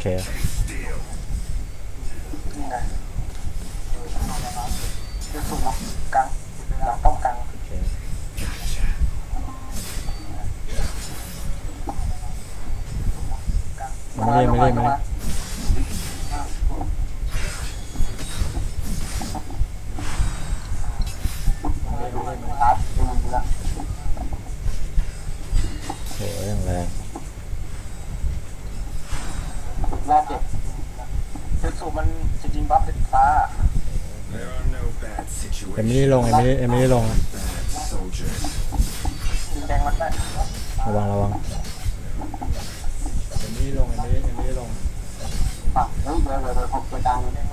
เค นี่ไงอยู่ข้างนอนะคเล่นาางลังต้าเค ไม่ได้ไม่ไไม่า เอ็มไม่ได้ลงเอ็มไม่ได้เอ็มไม่ได้ลงนะระวังระวังเอ็มไม่ได้ลงเอ็มไม่ได้เอ็มไม่ได้ลงป่ะเดี๋ยวเดี๋ยวเดี๋ยวผมไปดังเลย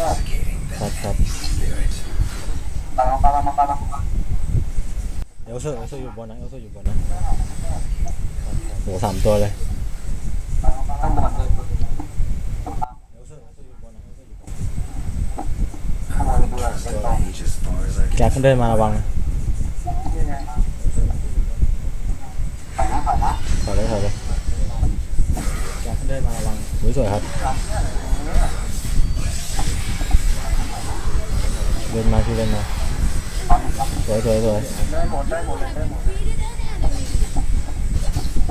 Thật, Parang, parang, parang. Yếu sư, yếu sư dùng bọn yếu sư dùng bọn này. Ủa thảm tôi đây. Kẹt không mà bằng này. Khỏi đây, khỏi đây. Kẹt không đây mà bằng. Mới rồi hả? เดินมาที่เดินมาสวยสวยสวยได้หมดได้หมดได้หมด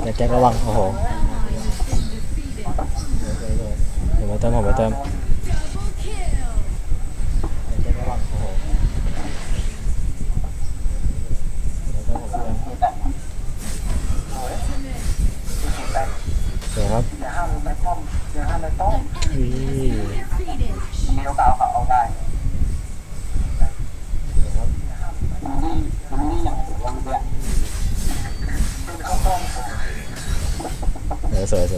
แต่แจ็คระวังโอ้โหเดี๋ยวมาเติมผมมาเติม sabes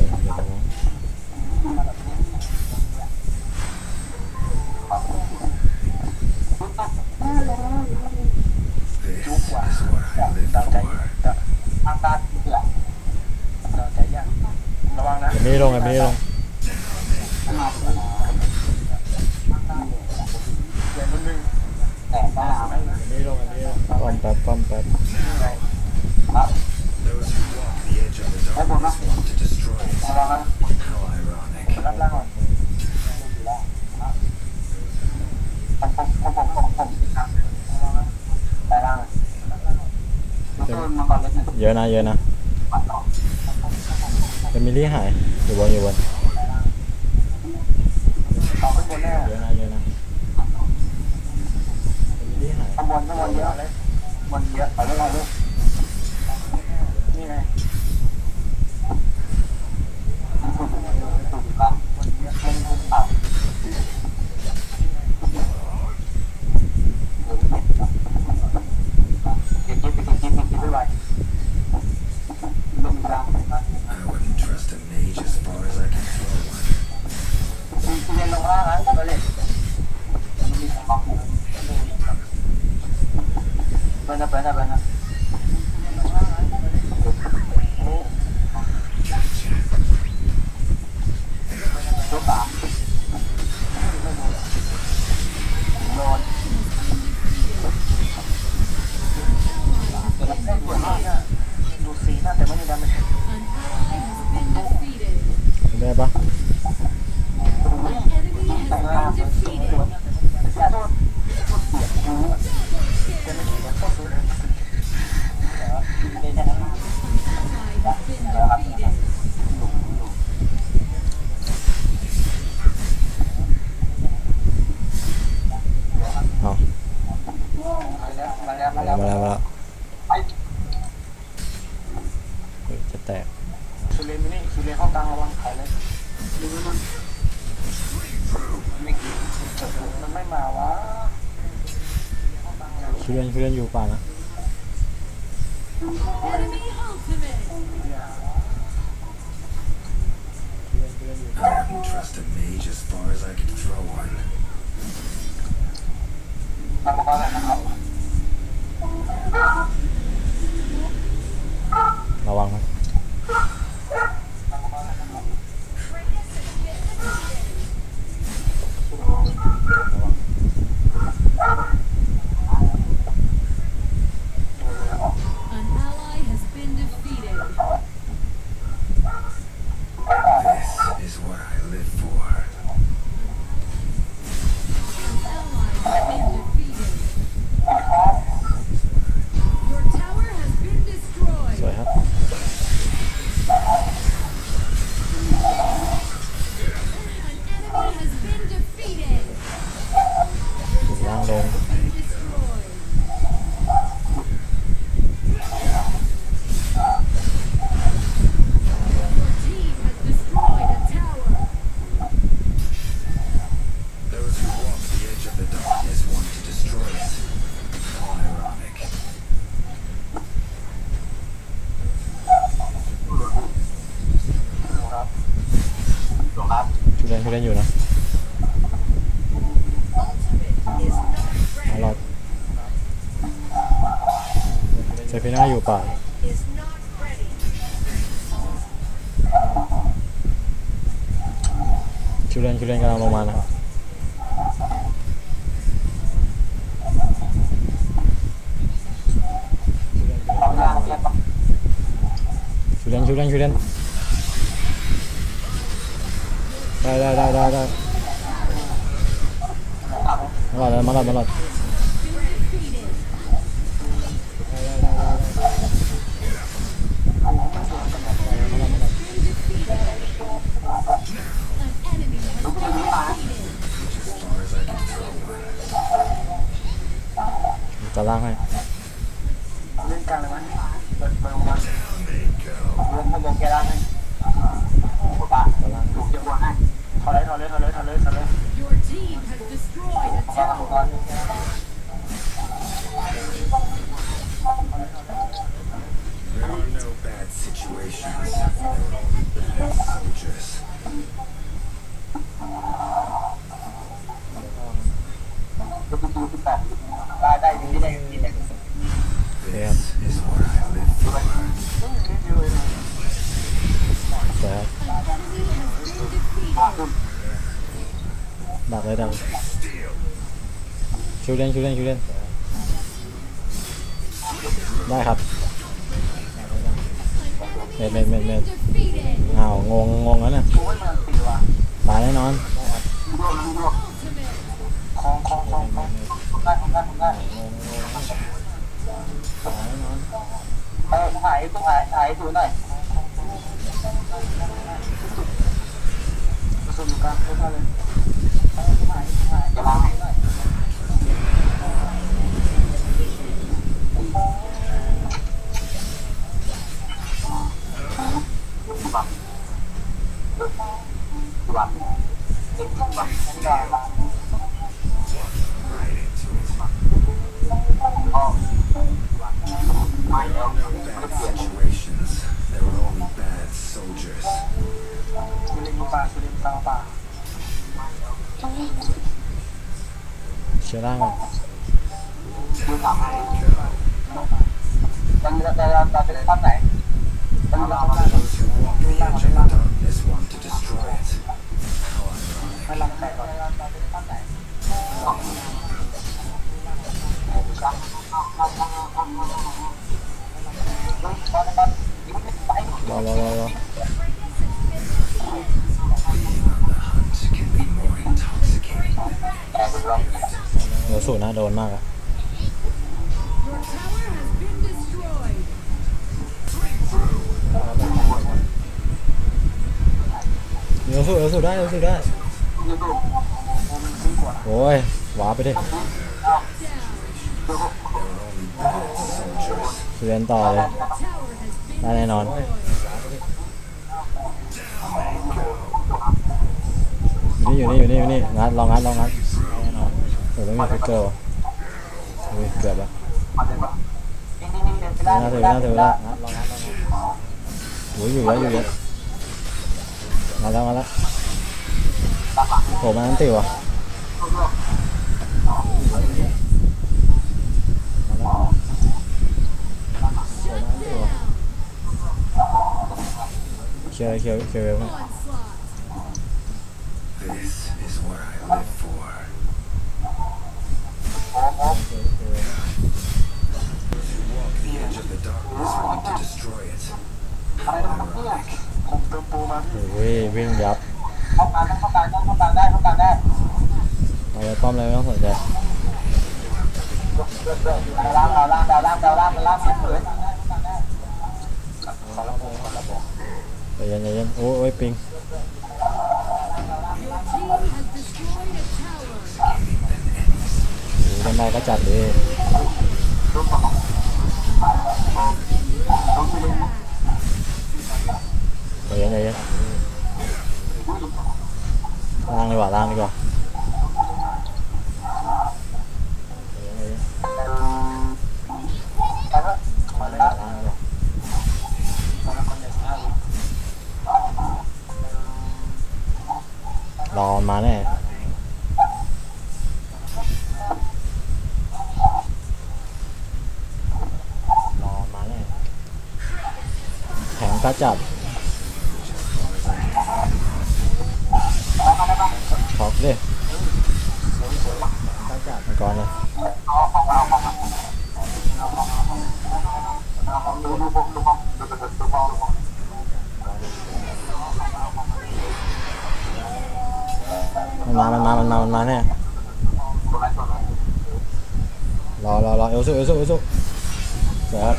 ya nah ดือนอยู่ป่านะเอา คุยกันอยู่นะเราเซฟิน่าอยู่ป่าคิวเลนคิวเลนกำลังลงมานะคิวเลนคิวเลนคิวเลน đây đây đây đây đây. Rồi đây mở lên mở lên Tà lang hay คนดักเลยดักชูวเล่นชูวเล่นชูวเล่นได้ครับเม็ดเม็ดเม็ดอ้าวงงงงแล้วเนี่ยตายแน่นอนของของของของได้ของได้ของได้เออหายต้อหายหายดูหน่อย ผสมกันเท่าไหร่ ดูต่อไปยังจะจะจะไปเล่นตั้งไหนต้องรอมาดูตั้งมาเล่นตั้งไปลังแต่ก่อนไปตั้งไหนรอรอรอรอ โดนสูตรนะโดนมากอะ เดี๋ยวสู้เดี๋ยวสู้ได้เดี๋ยวสู้ได้โอ้ยหวาไปดิเรียนต่อเลยได้แน่นอนอยู่นี่อยู่นี่อยู่นี่อยู่นี่งัดลองงัดลองงัดแน่นอนโอ้ไม่มีฟิกเกอร์เกือบแล้ว ถือน่าถือแล้วงัดลองงัดลองงัดโอ้ยอยู่เยอะอยู่เยอะมาแล้วมาแล้วโผล่มาอันติวอะเคลียร์เคลียร์เคลียร์เร็วมาก onslaught. This is what I live for. The edge of the darkness want to destroy it. How ironic. โอ้ยวิ่งยับเข้ามาเข้ามาเข้ามาได้เข้ามาได้เอาไปป้อมเลยไม่ต้องสนใจดาวล่างดาวล่างดาวล่างดาวล่างดาวล่างเฉยใจเย็นใจเย็นโอ้ยโอ้ยปิง Your team has destroyed a tower. ดูกันได้ก็จัดเลยใจ เย็นใจเย็นล่างดีกว่าล่างดีกว่า มันมา มันมา มันมามันมาแน่ตัวไหนตัวไหนรอรอรอเอลซูเอลซูเอลซูสวยครับ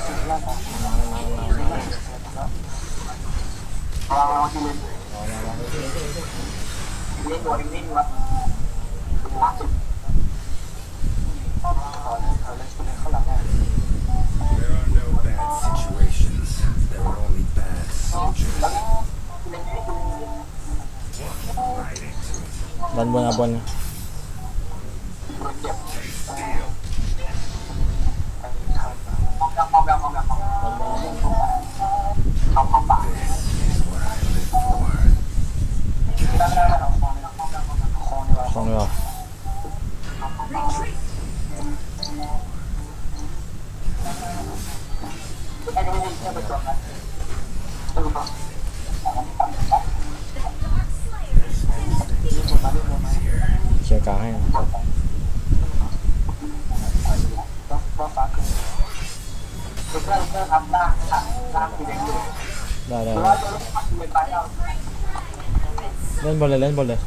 เราเรอ บนเอาบนมองแบบมองแบบมองแบบเอาของปาก Is what I live for. ได้ได้ได้เอาของเอาของแบบของดีกว่าช่องนี้ก่อนไอ้นี่นี่เนี่ยเป็นตัวนั้นเสีแดงอยู่ได้ได้ได้เล่นบนเลยเล่นบนเลย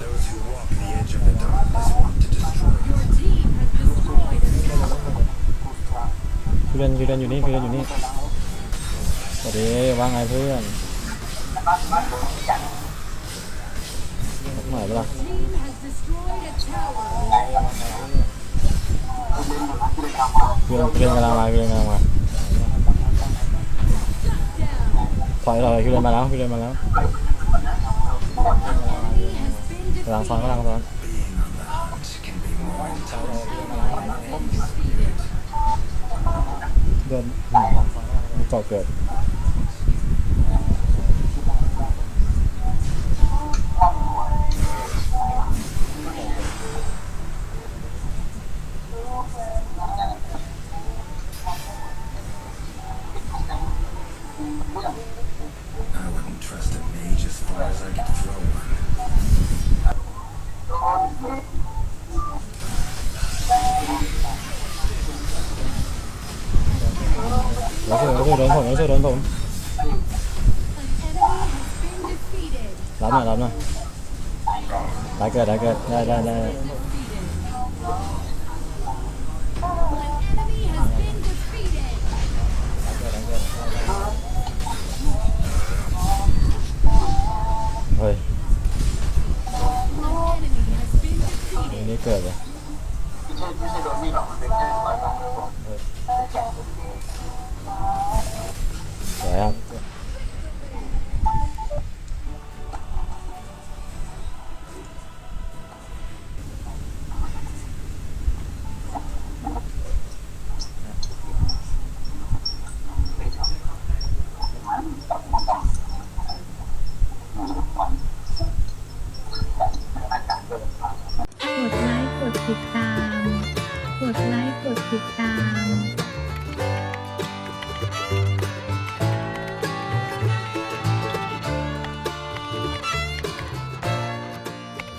Those who walk the edge of the darkness want to destroy it. Your team has destroyed a tower. คือเล่นคือเล่นอยู่นี่คือเล่นอยู่นี่สวัสดีว่าไงเพื่อน หน่อยเปล่าเพื่อนเพื่อนกำลังมาเพื่อนกำลังมาถอยถอยคือเล่นมาแล้วคือเล่นมาแล้วกำลังซ้อนกำลังซ้อนเดินมีเกาะเกิด 야생 야생 런선 야생 런선 나나 나나. ได้เกิดได้เกิดได้ได้ได้ An enemy has been defeated. เฮ้ย An enemy has been อัน defeated. นี้เกิดเลยไม่ใช่ไม่ใช่โดนมีดหรอกมันเป็นแค่รอยบาด